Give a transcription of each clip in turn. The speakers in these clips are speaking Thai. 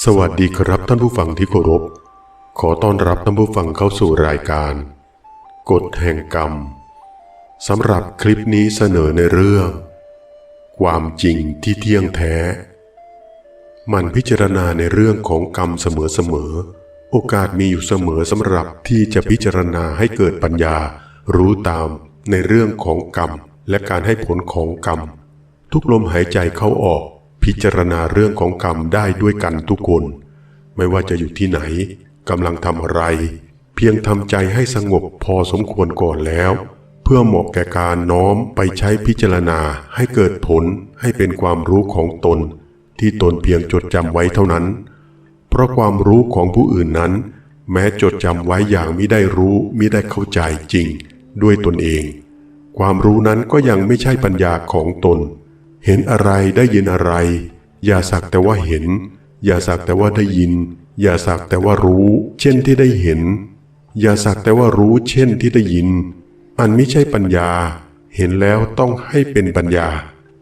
สวัสดีครับท่านผู้ฟังที่เคารพ ขอต้อนรับท่านผู้ฟังเข้าสู่รายการ กฎแห่งกรรมสำหรับคลิปนี้เสนอในเรื่อง ความจริงที่เที่ยงแท้ มันพิจารณาในเรื่องของกรรมเสมอๆ โอกาสมีอยู่เสมอสำหรับที่จะพิจารณาให้เกิดปัญญา รู้ตามในเรื่องของกรรมและการให้ผลของกรรม ทุกลมหายใจเข้าออก พิจารณาเรื่องของกรรมได้ด้วยกันทุกคน ไม่ว่าจะอยู่ที่ไหนกำลังทำอะไร เพียงทำใจให้สงบพอสมควรก่อนแล้ว เพื่อเหมาะแก่การน้อมไปใช้พิจารณาให้เกิดผลให้เป็นความรู้ของตน ที่ตนเพียงจดจำไว้เท่านั้น เพราะความรู้ของผู้อื่นนั้น แม้จดจำไว้อย่างมิได้รู้มิได้เข้าใจจริง ด้วยตนเอง ความรู้นั้นก็ยังไม่ใช่ปัญญาของตน เห็นอะไรได้ยินอะไร อย่าสักแต่ว่าเห็น อย่าสักแต่ว่าได้ยิน อย่าสักแต่ว่ารู้ เช่นที่ได้เห็น อย่าสักแต่ว่ารู้เช่นที่ได้ยิน อันไม่ใช่ปัญญา เห็นแล้วต้องให้เป็นปัญญา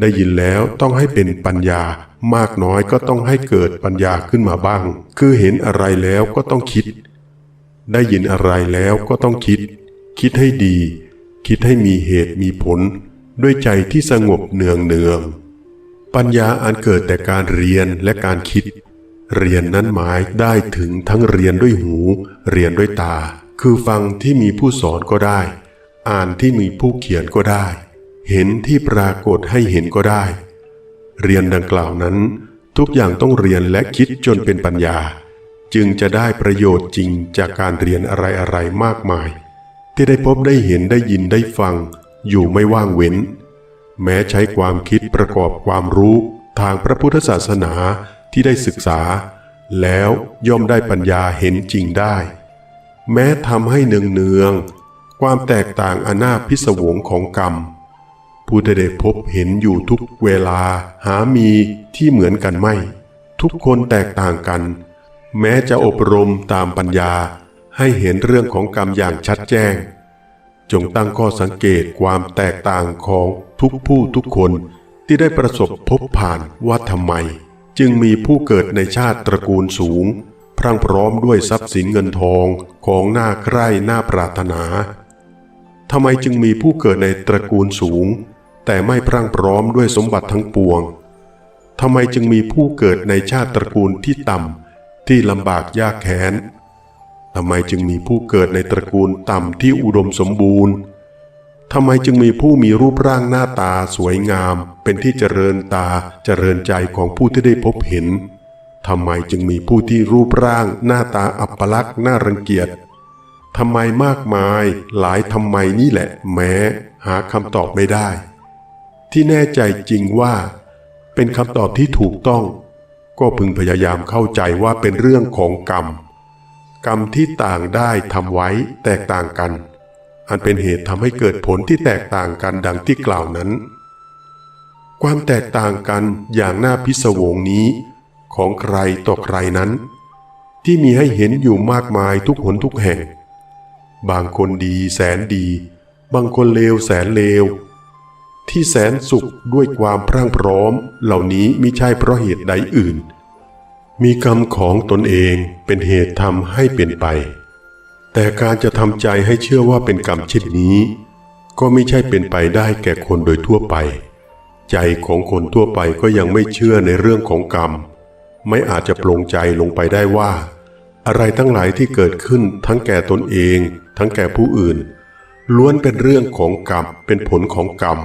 ได้ยินแล้วต้องให้เป็นปัญญา มากน้อยก็ต้องให้เกิดปัญญาขึ้นมาบ้าง คือเห็นอะไรแล้วก็ต้องคิด ได้ยินอะไรแล้วก็ต้องคิด คิดให้ดี คิดให้มีเหตุมีผล ด้วยใจที่สงบเนืองเนือง ปัญญาอันเกิดแต่การเรียนและการคิด เรียนนั้นหมายได้ถึงทั้งเรียนด้วยหู เรียนด้วยตา คือฟังที่มีผู้สอนก็ได้ อ่านที่มีผู้เขียนก็ได้ เห็นที่ปรากฏให้เห็นก็ได้ เรียนดังกล่าวนั้น ทุกอย่างต้องเรียนและคิดจนเป็นปัญญา จึงจะได้ประโยชน์จริงจากการเรียนอะไรๆมากมาย ที่ได้พบได้เห็นได้ยินได้ฟัง อยู่ไม่ว่างเว้น แม้ใช้ความคิดประกอบความรู้ทางพระพุทธศาสนาที่ได้ศึกษา แล้วย่อมได้ปัญญาเห็นจริงได้ แม้ทำให้เนืองเนืองความแตกต่างอนาพิศวงของกรรมผู้ได้พบเห็นอยู่ทุกเวลาหามีที่เหมือนกันไม่ ทุกคนแตกต่างกัน แม้จะอบรมตามปัญญาให้เห็นเรื่องของกรรมอย่างชัดแจ้ง จงตั้งข้อสังเกตความแตกต่างของทุกผู้ทุกคนที่ได้ประสบพบผ่านว่าทำไม จึงมีผู้เกิดในชาติตระกูลสูง พรั่งพร้อมด้วยทรัพย์สินเงินทองของหน้าใคร่หน้าปรารถนาทำไมจึงมีผู้เกิดในตระกูลสูง แต่ไม่พรั่งพร้อมด้วยสมบัติทั้งปวงทำไมจึงมีผู้เกิดในชาติตระกูลที่ต่ำที่ลำบากยากแค้น ทำไมจึงมีผู้เกิดในตระกูลต่ำที่อุดมสมบูรณ์ทำไมจึงมีผู้มีรูปร่างหน้าตาสวยงาม เป็นที่เจริญตาเจริญใจของผู้ที่ได้พบเห็นทำไมจึงมีผู้ที่รูปร่างหน้าตาอัปลักษณ์น่ารังเกียจทำไมมากมายหลายทำไมนี่แหละ แม้หาคำตอบไม่ได้ ที่แน่ใจจริงว่า เป็นคำตอบที่ถูกต้อง ก็พึงพยายามเข้าใจว่าเป็นเรื่องของกรรม กรรมที่ต่างได้ทำไว้แตกต่างกัน อันเป็นเหตุทำให้เกิดผลที่แตกต่างกันดังที่กล่าวนั้น ความแตกต่างกันอย่างน่าพิศวงนี้ ของใครต่อใครนั้น ที่มีให้เห็นอยู่มากมายทุกหนทุกแห่ง บางคนดีแสนดี บางคนเลวแสนเลว ที่แสนสุขด้วยความพรั่งพร้อมเหล่านี้มิใช่เพราะเหตุใดอื่น มีกรรมของตนเองเป็นเหตุทำให้เป็นไป แต่การจะทำใจให้เชื่อว่าเป็นกรรมเช่นนี้ ก็ไม่ใช่เป็นไปได้แก่คนโดยทั่วไป ใจของคนทั่วไปก็ยังไม่เชื่อในเรื่องของกรรม ไม่อาจจะปลงใจลงไปได้ว่า อะไรทั้งหลายที่เกิดขึ้นทั้งแก่ตนเอง ทั้งแก่ผู้อื่น ล้วนเป็นเรื่องของกรรมเป็นผลของกรรม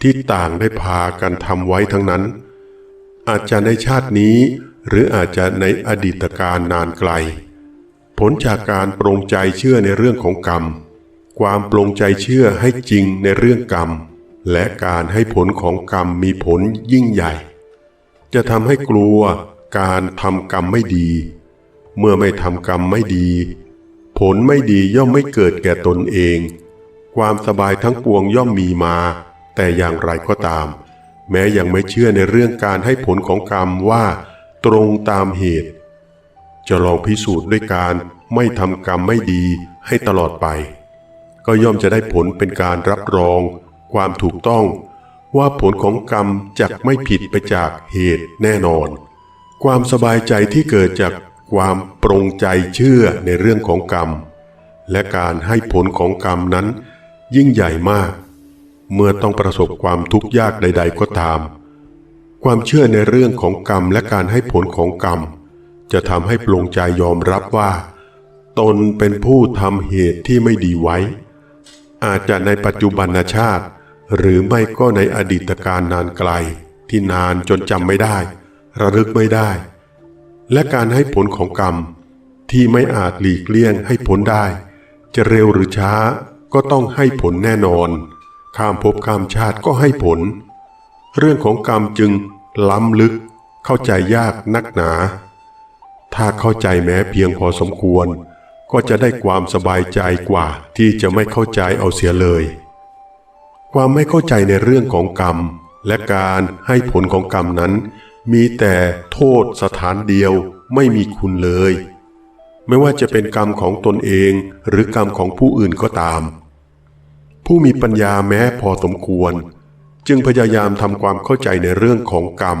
ที่ต่างได้พากันทำไว้ทั้งนั้น อาจจะในชาตินี้ หรืออาจจะในอดีตการนานไกล ผลจากการปรงใจเชื่อในเรื่องของกรรม ความปรงใจเชื่อให้จริงในเรื่องกรรม และการให้ผลของกรรมมีผลยิ่งใหญ่ จะทำให้กลัวการทำกรรมไม่ดี เมื่อไม่ทำกรรมไม่ดี ผลไม่ดีย่อมไม่เกิดแก่ตนเอง ความสบายทั้งปวงย่อมมีมา แต่อย่างไรก็ตาม แม้ยังไม่เชื่อในเรื่องการให้ผลของกรรมว่า ตรงตามเหตุ จะลองพิสูจน์ด้วยการไม่ทำกรรมไม่ดีให้ตลอดไป ก็ย่อมจะได้ผลเป็นการรับรอง ความถูกต้อง ว่าผลของกรรมจักไม่ผิดไปจากเหตุแน่นอน ความสบายใจที่เกิดจากความปรงใจเชื่อในเรื่องของกรรม และการให้ผลของกรรมนั้นยิ่งใหญ่มาก เมื่อต้องประสบความทุกข์ยากใด ๆ ก็ตาม ความเชื่อในเรื่องของกรรมและการให้ผลของกรรม จะทำให้ปลงใจยอมรับว่า ตนเป็นผู้ทำเหตุที่ไม่ดีไว้ อาจจะในปัจจุบันชาติ หรือไม่ก็ในอดีตการนานไกล ที่นานจนจำไม่ได้ ระลึกไม่ได้ และการให้ผลของกรรม ที่ไม่อาจหลีกเลี่ยงให้ผลได้ จะเร็วหรือช้าก็ต้องให้ผลแน่นอน ข้ามภพข้ามชาติก็ให้ผล เรื่องของกรรมจึงล้ำลึกเข้าใจยากนักหนา ถ้าเข้าใจแม้เพียงพอสมควร ก็จะได้ความสบายใจกว่าที่จะไม่เข้าใจเอาเสียเลย ความไม่เข้าใจในเรื่องของกรรม และการให้ผลของกรรมนั้น มีแต่โทษสถานเดียวไม่มีคุณเลย ไม่ว่าจะเป็นกรรมของตนเองหรือกรรมของผู้อื่นก็ตาม ผู้มีปัญญาแม้พอสมควร จึงพยายามทำความเข้าใจในเรื่องของกรรม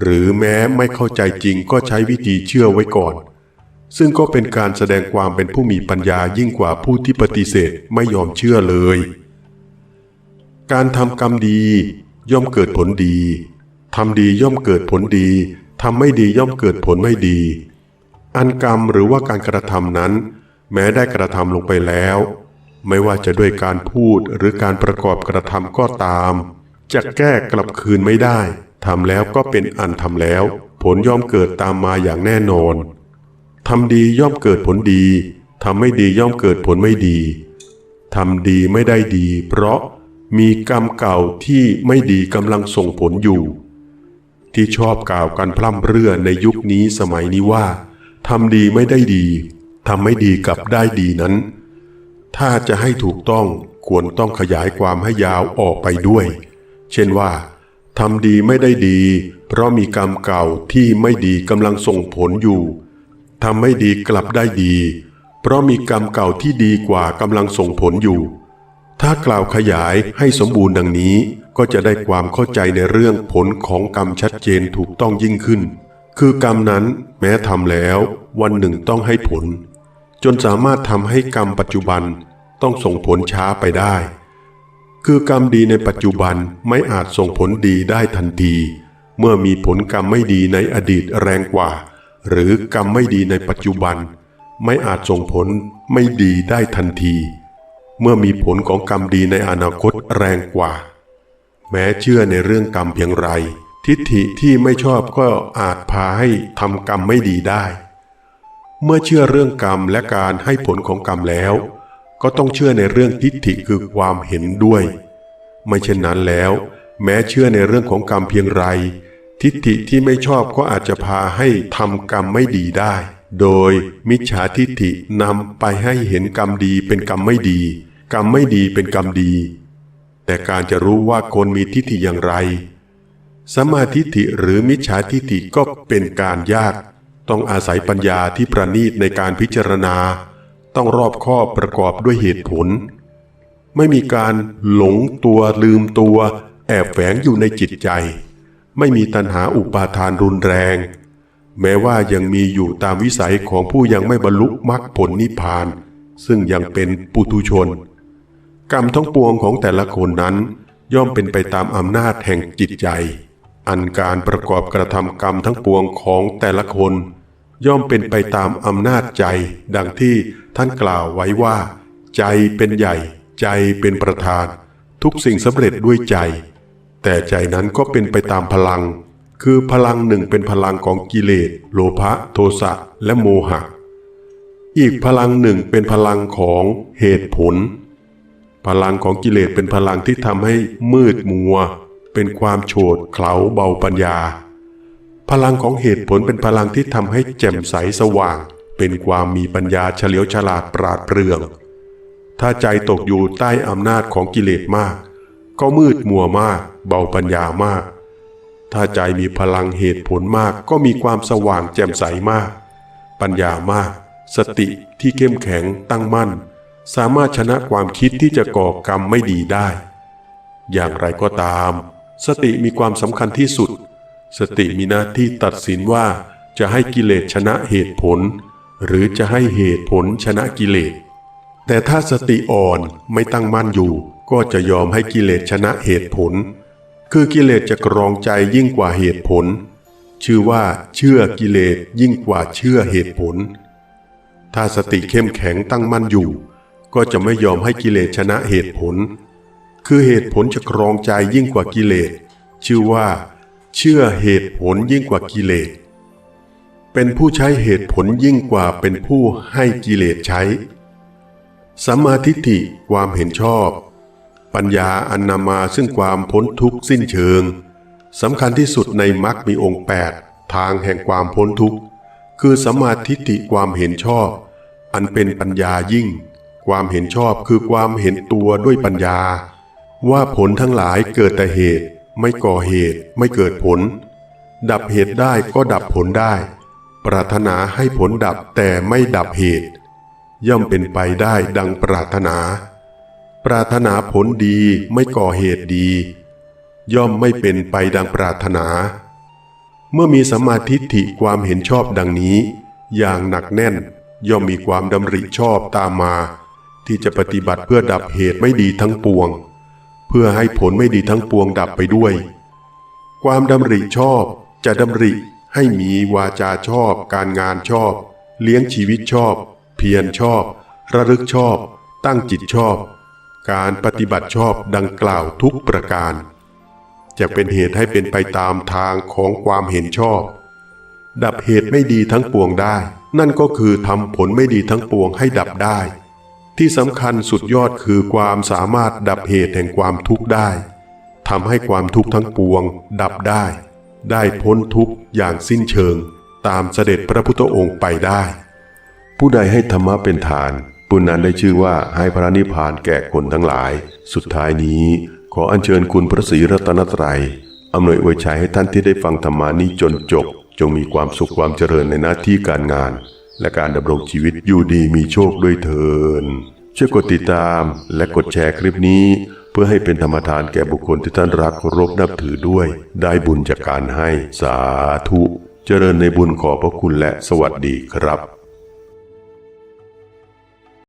หรือแม้ไม่เข้าใจจริงก็ใช้วิธีเชื่อไว้ก่อน ซึ่งก็เป็นการแสดงความเป็นผู้มีปัญญายิ่งกว่าผู้ที่ปฏิเสธไม่ยอมเชื่อเลย การทำกรรมดีย่อมเกิดผลดีทำดีย่อมเกิดผลดีทำไม่ดีย่อมเกิดผลไม่ดี อันกรรมหรือว่าการกระทำนั้น แม้ได้กระทำลงไปแล้ว ไม่ว่าจะด้วยการพูดหรือการประกอบกระทำก็ตาม จะแก้กลับคืนไม่ได้ทำแล้วก็เป็นอันทำแล้ว ผลย่อมเกิดตามมาอย่างแน่นอนทำดีย่อมเกิดผลดีทำไม่ดีย่อมเกิดผลไม่ดีทำดีไม่ได้ดี เพราะมีกรรมเก่าที่ไม่ดีกำลังส่งผลอยู่ ที่ชอบกล่าวกันพร่ำเรื่อในยุคนี้สมัยนี้ว่าทำดีไม่ได้ดีทำไม่ดีกับได้ดีนั้น ถ้าจะให้ถูกต้องควรต้องขยายความให้ยาวออกไปด้วย เช่นว่าทำดีไม่ได้ดี เพราะมีกรรมเก่าที่ไม่ดีกำลังส่งผลอยู่ทำไม่ดีกลับได้ดี เพราะมีกรรมเก่าที่ดีกว่ากำลังส่งผลอยู่ ถ้ากล่าวขยายให้สมบูรณ์ดังนี้ก็จะได้ความเข้าใจในเรื่องผลของกรรมชัดเจนถูกต้องยิ่งขึ้น คือกรรมนั้นแม้ทำแล้ว วันหนึ่งต้องให้ผล จนสามารถทำให้กรรมปัจจุบันต้องส่งผลช้าไปได้ คือกรรมดีในปัจจุบันไม่อาจส่งผลดีได้ทันที เมื่อมีผลกรรมไม่ดีในอดีตแรงกว่า หรือกรรมไม่ดีในปัจจุบัน ไม่อาจส่งผลไม่ดีได้ทันที เมื่อมีผลของกรรมดีในอนาคตแรงกว่า แม้เชื่อในเรื่องกรรมเพียงไร ทิฏฐิที่ไม่ชอบก็อาจพาให้ทำกรรมไม่ดีได้ เมื่อเชื่อเรื่องกรรมและการให้ผลของกรรมแล้ว ก็ต้องเชื่อในเรื่องทิฏฐิคือความเห็นด้วย ไม่เช่นนั้นแล้ว แม้เชื่อในเรื่องของกรรมเพียงไร ทิฏฐิที่ไม่ชอบก็อาจจะพาให้ทำกรรมไม่ดีได้ โดยมิจฉาทิฏฐินำไปให้เห็นกรรมดีเป็นกรรมไม่ดี กรรมไม่ดีเป็นกรรมดี แต่การจะรู้ว่าคนมีทิฏฐิอย่างไรสมมาทิฏฐิหรือมิจฉาทิฏฐิก็เป็นการยาก ต้องอาศัยปัญญาที่ประณีตในการพิจารณา ต้องรอบคอบประกอบด้วยเหตุผล ไม่มีการหลงตัวลืมตัว แอบแฝงอยู่ในจิตใจ ไม่มีตัณหาอุปาทานรุนแรง แม้ว่ายังมีอยู่ตามวิสัยของผู้ยังไม่บรรลุมรรคผลนิพพาน ซึ่งยังเป็นปุถุชน กรรมทั้งปวงของแต่ละคนนั้น ย่อมเป็นไปตามอำนาจแห่งจิตใจอันการประกอบกระทำกรรมทั้งปวงของแต่ละคน ย่อมเป็นไปตามอำนาจใจ ดังที่ท่านกล่าวไว้ว่า ใจเป็นใหญ่ ใจเป็นประธาน ทุกสิ่งสำเร็จด้วยใจ แต่ใจนั้นก็เป็นไปตามพลัง คือพลังหนึ่งเป็นพลังของกิเลส โลภะโทสะและโมหะ อีกพลังหนึ่งเป็นพลังของเหตุผล พลังของกิเลสเป็นพลังที่ทำให้มืดมัว เป็นความโฉดเขลาเบาปัญญา พลังของเหตุผลเป็นพลังที่ทำให้แจ่มใสสว่าง เป็นความมีปัญญาเฉลียวฉลาดปราดเปรื่อง ถ้าใจตกอยู่ใต้อำนาจของกิเลสมาก ก็มืดมัวมาก เบาปัญญามาก ถ้าใจมีพลังเหตุผลมากก็มีความสว่างแจ่มใสมาก ปัญญามาก สติที่เข้มแข็งตั้งมั่น สามารถชนะความคิดที่จะก่อกรรมไม่ดีได้ อย่างไรก็ตาม สติมีความสำคัญที่สุด สติมีหน้าที่ตัดสินว่าจะให้กิเลสชนะเหตุผล หรือจะให้เหตุผลชนะกิเลส แต่ถ้าสติอ่อนไม่ตั้งมั่นอยู่ ก็จะยอมให้กิเลสชนะเหตุผล คือกิเลสจะกรองใจยิ่งกว่าเหตุผล ชื่อว่าเชื่อกิเลสยิ่งกว่าเชื่อเหตุผล ถ้าสติเข้มแข็งตั้งมั่นอยู่ ก็จะไม่ยอมให้กิเลสชนะเหตุผล คือเหตุผลจะครองใจยิ่งกว่ากิเลส ชื่อว่า เชื่อเหตุผลยิ่งกว่ากิเลส เป็นผู้ใช้เหตุผลยิ่งกว่าเป็นผู้ให้กิเลสใช้ สัมมาทิฏฐิความเห็นชอบ ปัญญาอันนำมาซึ่งความพ้นทุกข์สิ้นเชิงสำคัญที่สุดในมรรคมีองค์ 8 ทางแห่งความพ้นทุกข์ คือสัมมาทิฏฐิความเห็นชอบ อันเป็นปัญญายิ่ง ความเห็นชอบคือความเห็นตัวด้วยปัญญา ว่าผลทั้งหลายเกิดแต่เหตุ ไม่ก่อเหตุไม่เกิดผล ดับเหตุได้ก็ดับผลได้ ปรารถนาให้ผลดับแต่ไม่ดับเหตุ ย่อมเป็นไปได้ดังปรารถนา ปรารถนาผลดีไม่ก่อเหตุดี ย่อมไม่เป็นไปดังปรารถนา เมื่อมีสมาทิฏฐิความเห็นชอบดังนี้ อย่างหนักแน่นย่อมมีความดำริชอบตามมา ที่จะปฏิบัติเพื่อดับเหตุไม่ดีทั้งปวง เพื่อให้ผลไม่ดีทั้งปวงดับไปด้วย ความดำริชอบจะดำริให้มีวาจาชอบ การงานชอบ เลี้ยงชีวิตชอบ เพียรชอบ ระลึกชอบ ตั้งจิตชอบ การปฏิบัติชอบดังกล่าวทุกประการ จะเป็นเหตุให้เป็นไปตามทางของความเห็นชอบ ดับเหตุไม่ดีทั้งปวงได้ นั่นก็คือทำผลไม่ดีทั้งปวงให้ดับได้ ที่สำคัญสุดยอดคือความสามารถดับเหตุแห่งความทุกข์ได้ทำให้ความทุกข์ทั้งปวง ดับได้ ได้พ้นทุกข์อย่างสิ้นเชิง ตามเสด็จพระพุทธองค์ไปได้ ผู้ใดให้ธรรมะเป็นฐานผู้นั้นได้ชื่อว่าให้พระนิพพานแก่คนทั้งหลาย สุดท้ายนี้ ขออัญเชิญคุณพระศรีรัตนตรัยอำนวยอวยชัยให้ท่านที่ได้ฟังธรรมานี้จนจบ จงมีความสุขความเจริญในหน้าที่การงาน และการดำรงชีวิตอยู่ดีมีโชคด้วยเถินช่วยกดติดตามและกดแชร์คลิปนี้ เพื่อให้เป็นธรรมทานแก่บุคคลที่ท่านรักเคารพนับถือด้วย ได้บุญจากการให้สาธุ เจริญในบุญขอบพระคุณและสวัสดีครับ